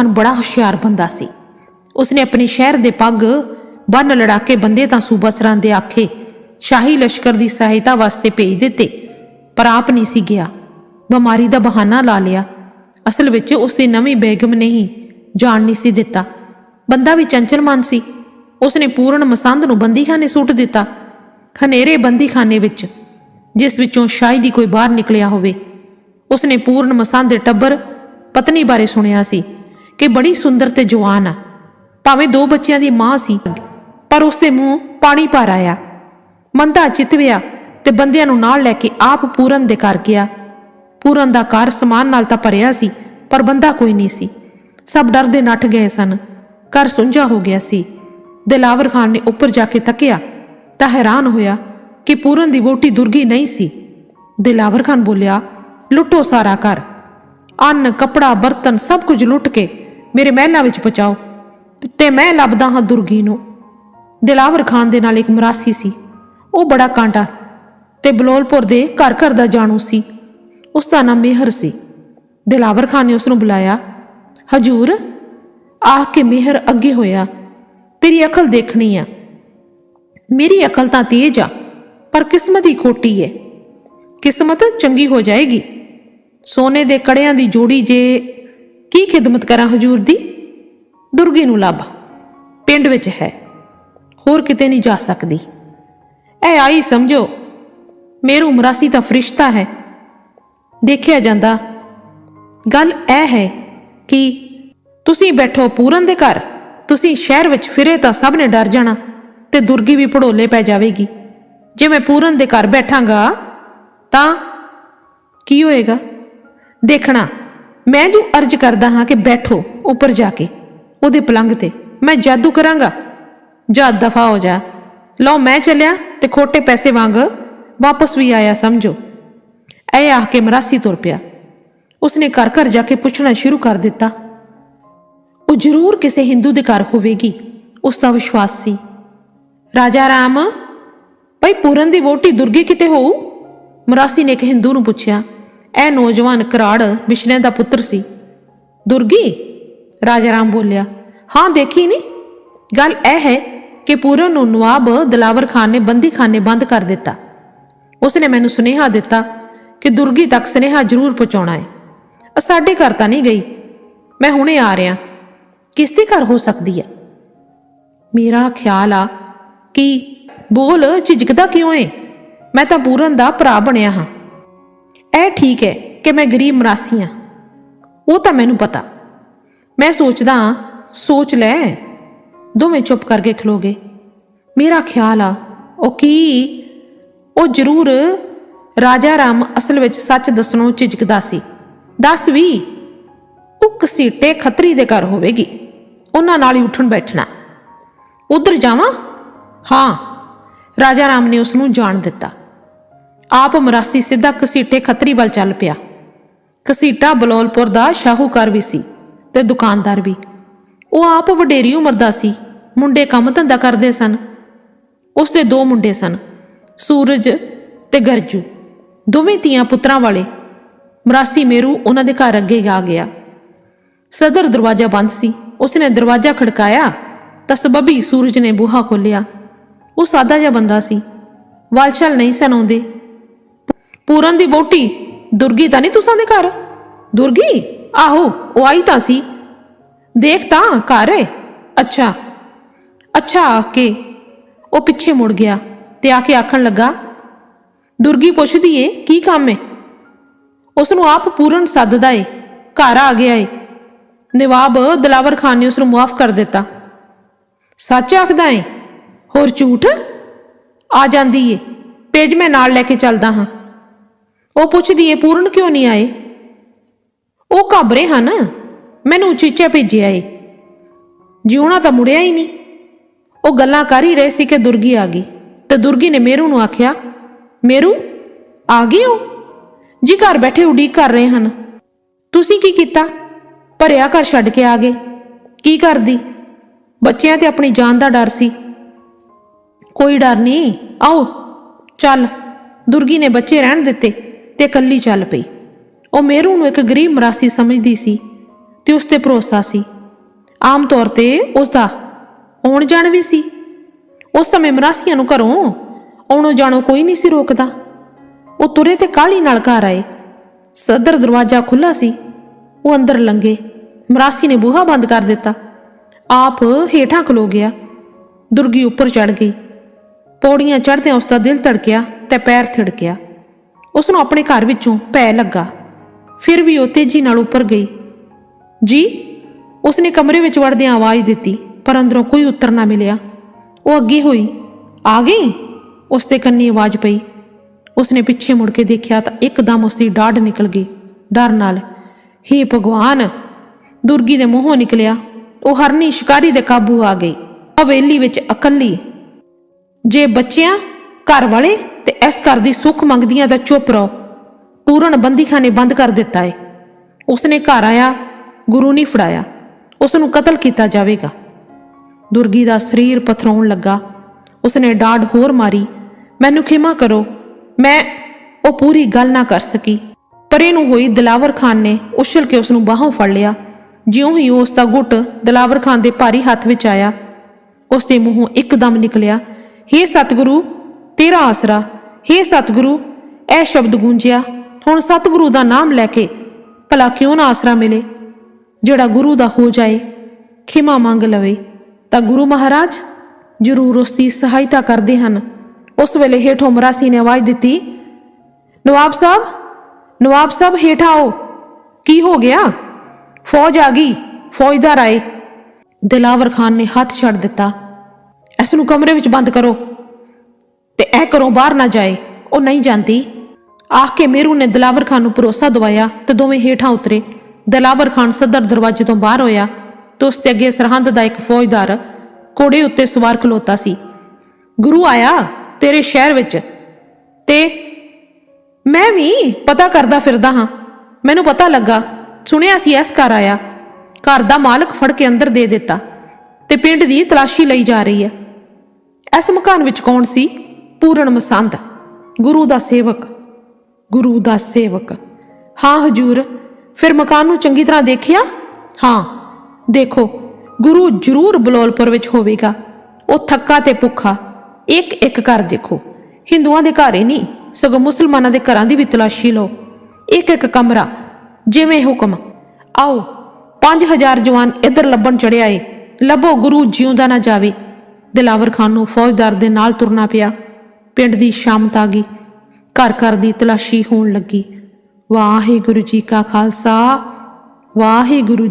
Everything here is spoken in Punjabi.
ਖਾਨ ਬੜਾ ਹੁਸ਼ਿਆਰ ਬੰਦਾ ਸੀ। ਉਸਨੇ ਆਪਣੇ ਸ਼ਹਿਰ ਦੇ ਪੱਗ ਬੰਨ ਲੜਾਕੇ ਬੰਦੇ ਤਾਂ ਸੂਬਾ ਸਰਾਂ ਦੇ ਆਖੇ, ਸ਼ਾਹੀ ਲਸ਼ਕਰ ਦੀ ਸਹਾਇਤਾ ਵਾਸਤੇ ਭੇਜ ਦਿੱਤੇ, ਪਰ ਆਪ ਨਹੀਂ ਸੀ ਗਿਆ। ਬਿਮਾਰੀ ਦਾ ਬਹਾਨਾ ਲਾ ਲਿਆ। ਅਸਲ ਵਿੱਚ ਉਸ ਦੀ ਨਵੀਂ ਬੇਗਮ ਨੇ ਹੀ ਜਾਣ ਨਹੀਂ ਸੀ ਦਿੱਤਾ। ਬੰਦਾ ਵੀ ਚੰਚਲ ਮਨ ਸੀ। ਉਸਨੇ ਪੂਰਨ ਮਸੰਦ ਨੂੰ ਬੰਦੀਖਾਨੇ ਸੁੱਟ ਦਿੱਤਾ, ਹਨੇਰੇ ਬੰਦੀਖਾਨੇ ਵਿੱਚ, ਜਿਸ ਵਿੱਚੋਂ ਸ਼ਾਇਦ ਹੀ ਕੋਈ ਬਾਹਰ ਨਿਕਲਿਆ ਹੋਵੇ। ਉਸਨੇ ਪੂਰਨ ਮਸੰਦ ਦੇ ਟੱਬਰ ਪਤਨੀ ਬਾਰੇ ਸੁਣਿਆ ਸੀ। ਕਿ ਬੜੀ ਸੁੰਦਰ ਤੇ ਜਵਾਨ ਆ। ਭਾਵੇਂ ਦੋ ਬੱਚਿਆਂ ਦੀ ਮਾਂ ਸੀ, ਪਰ ਉਸਦੇ ਮੂੰਹ ਪਾਣੀ ਭਰ ਆਇਆ। ਮੰਦਾ ਚਿਤਵਿਆ ਤੇ ਬੰਦਿਆਂ ਨੂੰ ਨਾਲ ਲੈ ਕੇ ਆਪ ਪੂਰਨ ਦੇ ਘਰ ਗਿਆ। ਪੂਰਨ ਦਾ ਘਰ ਸਮਾਨ ਨਾਲ ਤਾਂ ਭਰਿਆ ਸੀ, ਪਰ ਬੰਦਾ ਕੋਈ ਨਹੀਂ ਸੀ। ਸਭ ਡਰਦੇ ਨੱਠ ਗਏ ਸਨ। ਘਰ ਸੁੰਝਾ ਹੋ ਗਿਆ ਸੀ। ਦਿਲਾਵਰ ਖਾਨ ਨੇ ਉੱਪਰ ਜਾ ਕੇ ਤੱਕਿਆ, ਤਾਂ ਹੈਰਾਨ ਹੋਇਆ ਕਿ ਪੂਰਨ ਦੀ ਵੋਟੀ ਦੁਰਗੀ ਨਹੀਂ ਸੀ। ਦਿਲਾਵਰ ਖਾਨ ਬੋਲਿਆ, ਲੁੱਟੋ ਸਾਰਾ ਘਰ। ਅੰਨ, ਕਪੜਾ, ਬਰਤਨ ਸਭ ਕੁਝ ਲੁੱਟ ਕੇ ਮੇਰੇ ਮਹਿਲਾਂ ਵਿੱਚ ਪਹੁੰਚਾਓ। ਤੇ ਮੈਂ ਲੱਭਦਾ ਹਾਂ ਦੁਰਗੀ ਨੂੰ। ਦਿਲਾਵਰ ਖਾਨ ਦੇ ਨਾਲ ਇੱਕ ਮਰਾਸੀ ਸੀ। ਉਹ ਬੜਾ ਕਾਂਟਾ ਤੇ ਬਲੋਲਪੁਰ ਦੇ ਘਰ ਘਰ ਦਾ ਜਾਣੂ ਸੀ। ਉਸ ਦਾ ਨਾਮ ਮਿਹਰ ਸੀ। ਦਿਲਾਵਰ ਖਾਨ ਨੇ ਉਸ ਨੂੰ ਬੁਲਾਇਆ, ਹਜੂਰ ਆਹ ਕੇ ਮਿਹਰ ਅੱਗੇ ਹੋਇਆ। ਤੇਰੀ ਅਕਲ ਦੇਖਣੀ ਆ। ਮੇਰੀ ਅਕਲ ਤਾਂ ਤੇਜ ਆ, ਪਰ ਕਿਸਮਤ ਹੀ ਖੋਟੀ ਹੈ ਕਿਸਮਤ ਚੰਗੀ ਹੋ ਜਾਏਗੀ। ਸੋਨੇ ਦੇ ਕੜਿਆਂ ਦੀ ਜੋੜੀ ਜੇ ਕੀ ਖਿਦਮਤ ਕਰਾਂ ਹਜੂਰ ਦੀ? ਦੁਰਗੀ ਨੂੰ ਲੱਭ। ਪਿੰਡ ਵਿੱਚ ਹੈ। ਹੋਰ ਕਿਤੇ ਨਹੀਂ ਜਾ ਸਕਦੀ। ਐ ਆਈ ਸਮਝੋ, ਮੇਰੂ ਮਰਾਸੀ ਤਾਂ ਫਰਿਸ਼ਤਾ ਹੈ। ਦੇਖਿਆ ਜਾਂਦਾ, ਗੱਲ ਇਹ ਹੈ ਕਿ ਤੁਸੀਂ ਬੈਠੋ ਪੂਰਨ ਦੇ ਘਰ, ਤੁਸੀਂ ਸ਼ਹਿਰ ਵਿੱਚ ਫਿਰੇ ਤਾਂ ਸਭ ਨੇ ਡਰ ਜਾਣਾ ਤੇ ਦੁਰਗੀ ਵੀ ਪੜੋਲੇ ਪੈ ਜਾਵੇਗੀ। ਜੇ ਮੈਂ ਪੂਰਨ ਦੇ ਘਰ ਬੈਠਾਂਗਾ, ਤਾਂ ਕੀ ਹੋਏਗਾ? ਦੇਖਣਾ ਮੈਂ ਜੋ ਅਰਜ਼ ਕਰਦਾ ਹਾਂ ਕਿ ਬੈਠੋ ਉੱਪਰ ਜਾ ਕੇ, ਉਹਦੇ ਪਲੰਗ ਤੇ। ਮੈਂ ਜਾਦੂ ਕਰਾਂਗਾ। ਜਾ ਦਫਾ ਹੋ ਜਾ। ਲਓ ਮੈਂ ਚੱਲਿਆ ਤੇ ਖੋਟੇ ਪੈਸੇ ਵਾਂਗ ਵਾਪਸ ਵੀ ਆਇਆ, ਸਮਝੋ। ਐ ਆਖ ਕੇ ਮਰਾਸੀ ਤੁਰ ਪਿਆ। ਉਸਨੇ ਘਰ ਘਰ ਜਾ ਕੇ ਪੁੱਛਣਾ ਸ਼ੁਰੂ ਕਰ ਦਿੱਤਾ। ਉਹ ਜ਼ਰੂਰ ਕਿਸੇ ਹਿੰਦੂ ਦੇ ਘਰ ਹੋਵੇਗੀ, ਉਸ ਦਾ ਵਿਸ਼ਵਾਸ ਸੀ। ਰਾਜਾ ਰਾਮ, ਭਾਈ ਪੂਰਨ ਦੀ ਵੋਟੀ ਦੁਰਗੀ ਕਿਤੇ ਹੋਊ? ਮਰਾਸੀ ਨੇ ਇੱਕ ਹਿੰਦੂ ਨੂੰ ਪੁੱਛਿਆ। ਇਹ ਨੌਜਵਾਨ ਕਰਾੜ ਵਿਸ਼ਨੇ ਦਾ ਪੁੱਤਰ ਸੀ। ਦੁਰਗੀ, ਰਾਜਾ ਰਾਮ ਬੋਲਿਆ, ਹਾਂ, ਦੇਖੀ ਨਹੀਂ ਗੱਲ ਇਹ ਹੈ ਕਿ ਪੂਰਨ ਨੂੰ ਨਵਾਬ ਦਲਾਵਰ ਖਾਨ ਨੇ ਬੰਦੀਖਾਨੇ ਬੰਦ ਕਰ ਦਿੱਤਾ। ਉਸਨੇ ਮੈਨੂੰ ਸੁਨੇਹਾ ਦਿੱਤਾ ਕਿ ਦੁਰਗੀ ਤੱਕ ਸੁਨੇਹਾ ਜ਼ਰੂਰ ਪਹੁੰਚਾਉਣਾ ਹੈ। ਸਾਡੇ ਘਰ ਤਾਂ ਨਹੀਂ ਗਈ। ਮੈਂ ਹੁਣੇ ਆ ਰਿਹਾ। ਕਿਸ ਦੇ ਘਰ ਹੋ ਸਕਦੀ ਹੈ? ਮੇਰਾ ਖਿਆਲ ਆ ਕਿ ਬੋਲ ਝਿਜਕਦਾ ਕਿਉਂ ਏ? ਮੈਂ ਤਾਂ ਪੂਰਨ ਦਾ ਭਰਾ ਬਣਿਆ ਹਾਂ। ਇਹ ਠੀਕ ਹੈ ਕਿ ਮੈਂ ਗਰੀਬ ਮਰਾਸੀ ਹਾਂ। ਉਹ ਤਾਂ ਮੈਨੂੰ ਪਤਾ। ਮੈਂ ਸੋਚਦਾ ਸੋਚ ਲੈ। ਦੋਵੇਂ ਚੁੱਪ ਕਰਕੇ ਖਲੋਗੇ ਮੇਰਾ ਖਿਆਲ ਆ, ਉਹ ਕੀ? ਉਹ ਜ਼ਰੂਰ ਰਾਜਾ ਰਾਮ ਅਸਲ ਵਿੱਚ ਸੱਚ ਦੱਸਣੋਂ ਝਿਜਕਦਾ ਸੀ। ਦੱਸ ਵੀ, ਉਹ ਕਸੀਟੇ ਖੱਤਰੀ ਦੇ ਘਰ ਹੋਵੇਗੀ। ਉਹਨਾਂ ਨਾਲ ਹੀ ਉੱਠਣ ਬੈਠਣਾ। ਉਧਰ ਜਾਵਾਂ? ਹਾਂ, ਰਾਜਾ ਰਾਮ ਨੇ ਉਸ ਨੂੰ ਜਾਣ ਦਿੱਤਾ। ਆਪ ਮਰਾਸੀ ਸਿੱਧਾ ਕਸੀਟੇ ਖੱਤਰੀ ਵੱਲ ਚੱਲ ਪਿਆ। ਕਸੀਟਾ ਬਲੌਲਪੁਰ ਦਾ ਸ਼ਾਹੂਕਾਰ ਵੀ ਸੀ ਤੇ ਦੁਕਾਨਦਾਰ ਵੀ। ਉਹ ਆਪ ਵਡੇਰੀ ਉਮਰ ਦਾ ਸੀ, ਮੁੰਡੇ ਕੰਮ ਧੰਦਾ ਕਰਦੇ ਸਨ। ਉਸ ਦੇ ਦੋ ਮੁੰਡੇ ਸਨ, ਸੂਰਜ ਤੇ ਗਰਜੂ। ਦੋਵੇਂ ਧੀਆਂ ਪੁੱਤਰਾਂ ਵਾਲੇ। ਮਰਾਸੀ ਮੇਰੂ ਉਹਨਾਂ ਦੇ ਘਰ ਅੱਗੇ ਆ ਗਿਆ। ਸਦਰ ਦਰਵਾਜ਼ਾ ਬੰਦ ਸੀ, ਉਸਨੇ ਦਰਵਾਜ਼ਾ ਖੜਕਾਇਆ ਤਾਂ ਸਬਬੀ ਸੂਰਜ ਨੇ ਬੂਹਾ ਖੋਲ੍ਹਿਆ। ਉਹ ਸਾਦਾ ਜਿਹਾ ਬੰਦਾ ਸੀ। ਵਾਲਛਲ ਨਹੀਂ ਸਨ ਆਉਂਦੇ। ਪੂਰਨ ਦੀ ਬੋਟੀ ਦੁਰਗੀ ਤਾਂ ਨਹੀਂ ਤੁਸਾਂ ਦੇ ਘਰ? ਦੁਰਗੀ? ਆਹੋ, ਉਹ ਆਈ ਤਾਂ ਸੀ। ਦੇਖ ਤਾਂ, ਘਰ ਏ ਅੱਛਾ। ਅੱਛਾ, ਆ ਕੇ ਉਹ ਪਿੱਛੇ ਮੁੜ ਗਿਆ ਤੇ ਆ ਕੇ ਆਖਣ ਲੱਗਾ, ਦੁਰਗੀ ਪੁੱਛਦੀ ਏ, ਕੀ ਕੰਮ ਏ ਉਸ ਨੂੰ ਆਪ ਪੂਰਨ ਸੱਦਦਾ ਏ, ਘਰ ਆ ਗਿਆ ਏ। ਨਵਾਬ ਦਲਾਵਰ ਖਾਨ ਨੇ ਉਸ ਨੂੰ ਮੁਆਫ ਕਰ ਦਿੱਤਾ। ਸੱਚ ਆਖਦਾ ਏ, ਹੋਰ ਝੂਠ? ਆ ਜਾਂਦੀ ਏ। ਪੇਜ ਮੈਂ ਨਾਲ ਲੈ ਕੇ ਚੱਲਦਾ ਹਾਂ। ਉਹ ਪੁੱਛਦੀ ਏ, ਪੂਰਨ ਕਿਉਂ ਨਹੀਂ ਆਏ? ਉਹ ਘਬਰੇ ਹਨ। ਮੈਨੂੰ ਚੀਚੇ ਭੇਜਿਆ ਏ। ਜਿਉਣਾ ਤਾਂ ਮੁੜਿਆ ਹੀ ਨਹੀਂ। ਉਹ ਗੱਲਾਂ ਕਰ ਹੀ ਰਹੇ ਸੀ ਕਿ ਦੁਰਗੀ ਆ ਗਈ। ਤੇ ਦੁਰਗੀ ਨੇ ਮੇਰੂ ਨੂੰ ਆਖਿਆ, ਮੇਰੂ, ਆ ਗਈ ਹੋ? ਜੀ ਘਰ ਬੈਠੇ ਉਡੀਕ ਕਰ ਰਹੇ ਹਨ। ਤੁਸੀਂ ਕੀ ਕੀਤਾ? ਭਰਿਆ ਘਰ ਛੱਡ ਕੇ ਆ ਗਏ। ਕੀ ਕਰਦੀ? ਬੱਚਿਆਂ ਤੇ ਆਪਣੀ ਜਾਨ ਦਾ ਡਰ ਸੀ। ਕੋਈ ਡਰ ਨਹੀਂ। ਆਓ, ਚੱਲ। ਦੁਰਗੀ ਨੇ ਬੱਚੇ ਰਹਿਣ ਦਿੱਤੇ। ਤੇ ਇਕੱਲੀ ਚੱਲ ਪਈ। ਉਹ ਮੇਰੂ ਨੂੰ ਇੱਕ ਗਰੀਬ ਮਰਾਸੀ ਸਮਝਦੀ ਸੀ ਤੇ ਉਸ ਤੇ ਭਰੋਸਾ ਸੀ। ਆਮ ਤੌਰ ਤੇ ਉਸ ਦਾ ਆਉਣ ਜਾਣ ਵੀ ਸੀ। ਉਸ ਸਮੇਂ ਮਰਾਸੀਆਂ ਨੂੰ ਘਰੋਂ ਆਉਣੋਂ ਜਾਣੋਂ ਕੋਈ ਨਹੀਂ ਸੀ ਰੋਕਦਾ। ਉਹ ਤੁਰੇ ਤੇ ਕਾਹਲੀ ਨਾਲ ਘਰ ਆਏ। ਸਦਰ ਦਰਵਾਜ਼ਾ ਖੁੱਲਾ ਸੀ। ਉਹ ਅੰਦਰ ਲੰਗੇ ਮਰਾਸੀ ਨੇ ਬੂਹਾ ਬੰਦ ਕਰ ਦਿੱਤਾ। ਆਪ ਹੇਠਾਂ ਖਲੋ ਗਿਆ। ਦੁਰਗੀ ਉੱਪਰ ਚੜ ਗਈ। ਪੌੜੀਆਂ ਚੜ੍ਹਦਿਆਂ ਉਸ ਦਾ ਦਿਲ ਧੜਕਿਆ ਤੇ ਪੈਰ ਥਿੜਕਿਆ। ਉਸ ਨੂੰ ਆਪਣੇ ਘਰ ਵਿੱਚੋਂ ਪੈ ਲੱਗਾ। ਫਿਰ ਵੀ ਉਹ ਤੇਜ਼ੀ ਨਾਲ ਉੱਪਰ ਗਈ। ਜੀ? ਉਸਨੇ ਕਮਰੇ ਵਿੱਚ ਵੜਦਿਆਂ ਆਵਾਜ਼ ਦਿੱਤੀ, ਪਰ ਅੰਦਰੋਂ ਕੋਈ ਉੱਤਰ ਨਾ ਮਿਲਿਆ। ਉਹ ਅੱਗੇ ਹੋਈ, ਆ ਗਈ? ਉਸ ਦੇ ਕੰਨੀ ਆਵਾਜ਼ ਪਈ। ਉਸਨੇ ਪਿੱਛੇ ਮੁੜ ਕੇ ਦੇਖਿਆ ਤਾਂ ਇੱਕਦਮ ਉਸ ਦੀ ਡਾਢ ਨਿਕਲ ਗਈ। ਡਰ ਨਾਲ, ਹੇ ਭਗਵਾਨ! ਦੁਰਗੀ ਦੇ ਮੂੰਹੋਂ ਨਿਕਲਿਆ। ਉਹ ਹਰਨੀ ਸ਼ਿਕਾਰੀ ਦੇ ਕਾਬੂ ਆ ਗਈ। ਹਵੇਲੀ ਵਿੱਚ ਇਕੱਲੀ। ਜੇ ਬੱਚਿਆਂ, ਘਰ ਵਾਲੇ? ਤੇ ਇਸ ਘਰ ਦੀ ਸੁੱਖ ਮੰਗਦੀਆਂ ਦਾ ਚੁੱਪ ਰਹੋ। ਪੂਰਨ ਬੰਦੀਖਾਨੇ ਬੰਦ ਕਰ ਦਿੱਤਾ ਏ। ਉਸਨੇ ਘਰ ਆਇਆ, ਗੁਰੂ ਨਹੀਂ ਫੜਾਇਆ। ਉਸ ਨੂੰ ਕਤਲ ਕੀਤਾ ਜਾਵੇਗਾ। ਦੁਰਗੀ ਦਾ ਸਰੀਰ ਪਥਰਾਉਣ ਲੱਗਾ। ਉਸਨੇ ਡਾਢ ਹੋਰ ਮਾਰੀ, ਮੈਨੂੰ ਖਿਮਾ ਕਰੋ। ਮੈਂ ਉਹ ਪੂਰੀ ਗੱਲ ਨਾ ਕਰ ਸਕੀ। ਪਰੇ ਨੂੰ ਹੋਈ ਦਲਾਵਰ ਖਾਨ ਨੇ ਉਛਲ ਕੇ ਉਸ ਨੂੰ ਬਾਹੋਂ ਫੜ ਲਿਆ। ਜਿਉਂ ਹੀ ਉਸ ਦਾ ਗੁੱਟ ਦਲਾਵਰ ਖਾਨ ਦੇ ਭਾਰੀ ਹੱਥ ਵਿੱਚ ਆਇਆ ਉਸ ਦੇ ਮੂੰਹੋਂ ਇੱਕਦਮ ਨਿਕਲਿਆ, ਹੇ ਸਤਿਗੁਰੂ, ਤੇਰਾ ਆਸਰਾ ਹੇ ਸਤਿਗੁਰੂ ਇਹ ਸ਼ਬਦ ਗੂੰਜਿਆ, ਹੁਣ ਸਤਿਗੁਰੂ ਦਾ ਨਾਮ ਲੈ ਕੇ ਭਲਾ ਕਿਉਂ ਨਾ ਆਸਰਾ ਮਿਲੇ? ਜਿਹੜਾ ਗੁਰੂ ਦਾ ਹੋ ਜਾਏ, ਖਿਮਾ ਮੰਗ ਲਵੇ, ਤਾਂ ਗੁਰੂ ਮਹਾਰਾਜ ਜ਼ਰੂਰ ਉਸ ਦੀ ਸਹਾਇਤਾ ਕਰਦੇ ਹਨ। ਉਸ ਵੇਲੇ ਹੇਠੋਂ ਮਰਾਸੀ ਨੇ ਆਵਾਜ਼ ਦਿੱਤੀ, ਨਵਾਬ ਸਾਹਿਬ ਨਵਾਬ ਸਾਹਿਬ ਹੇਠ ਆਓ। ਕੀ ਹੋ ਗਿਆ? ਫੌਜ ਆ ਗਈ, ਫੌਜਦਾਰ ਆਏ। ਦਿਲਾਵਰ ਖਾਨ ਨੇ ਹੱਥ ਛੱਡ ਦਿੱਤਾ, ਇਸ ਨੂੰ ਕਮਰੇ ਵਿੱਚ ਬੰਦ ਕਰੋ। ਤੇ ਇਹ ਘਰੋਂ ਬਾਹਰ ਨਾ ਜਾਏ। ਉਹ ਨਹੀਂ ਜਾਂਦੀ। ਆਖ ਕੇ ਮੇਰੂ ਨੇ ਦਲਾਵਰ ਖਾਨ ਨੂੰ ਭਰੋਸਾ ਦਵਾਇਆ ਤੇ ਦੋਵੇਂ ਹੇਠਾਂ ਉਤਰੇ। ਦਲਾਵਰ ਖਾਨ ਸਦਰ ਦਰਵਾਜ਼ੇ ਤੋਂ ਬਾਹਰ ਹੋਇਆ ਤੇ ਉਸ ਤੇ ਅੱਗੇ ਸਰਹੰਦ ਦਾ ਇੱਕ ਫੌਜਦਾਰ ਘੋੜੇ ਉੱਤੇ ਸਵਾਰ ਖਲੋਤਾ ਸੀ। ਗੁਰੂ ਆਇਆ ਤੇਰੇ ਸ਼ਹਿਰ ਵਿੱਚ ਤੇ ਮੈਂ ਵੀ ਪਤਾ ਕਰਦਾ ਫਿਰਦਾ ਹਾਂ। ਮੈਨੂੰ ਪਤਾ ਲੱਗਾ, ਸੁਣਿਆ ਸੀ ਇਸ ਘਰ ਆਇਆ। ਘਰ ਦਾ ਮਾਲਕ ਫੜ ਕੇ ਅੰਦਰ ਦੇ ਦਿੱਤਾ ਤੇ ਪਿੰਡ ਦੀ ਤਲਾਸ਼ੀ ਲਈ ਜਾ ਰਹੀ ਹੈ। ਇਸ ਮਕਾਨ ਵਿੱਚ ਕੌਣ ਸੀ? ਪੂਰਨ ਮਸੰਦ, ਗੁਰੂ ਦਾ ਸੇਵਕ, ਗੁਰੂ ਦਾ ਸੇਵਕ। ਹਾਂ ਹਜੂਰ, ਫਿਰ ਮਕਾਨ ਨੂੰ ਚੰਗੀ ਤਰ੍ਹਾਂ ਦੇਖਿਆ? ਹਾਂ, ਦੇਖੋ, ਗੁਰੂ ਜ਼ਰੂਰ ਬਲੌਲਪੁਰ ਵਿੱਚ ਹੋਵੇਗਾ। ਉਹ ਥੱਕਾ ਤੇ ਭੁੱਖਾ ਇੱਕ ਇੱਕ ਘਰ ਦੇਖੋ। ਹਿੰਦੂਆਂ ਦੇ ਘਰ ਹੀ ਨਹੀਂ, ਸਗੋਂ ਮੁਸਲਮਾਨਾਂ ਦੇ ਘਰਾਂ ਦੀ ਵੀ ਤਲਾਸ਼ੀ ਲਓ। ਇੱਕ ਇੱਕ ਕਮਰਾ, ਜਿਵੇਂ ਹੁਕਮ। ਆਓ 5000 ਜਵਾਨ ਇੱਧਰ ਲੱਭਣ ਚੜਿਆ ਏ ਲੱਭੋ, ਗੁਰੂ ਜਿਉਂਦਾ ਨਾ ਜਾਵੇ। ਦਿਲਾਵਰ ਖਾਨ ਨੂੰ ਫੌਜਦਾਰ ਦੇ ਨਾਲ ਤੁਰਨਾ ਪਿਆ। ਪਿੰਡ ਦੀ ਸ਼ਾਮਤ ਆ ਗਈ। ਘਰ ਘਰ ਦੀ ਤਲਾਸ਼ੀ ਹੋਣ ਲੱਗੀ। ਵਾਹਿਗੁਰੂ ਜੀ ਕਾ ਖਾਲਸਾ, ਵਾਹਿਗੁਰੂ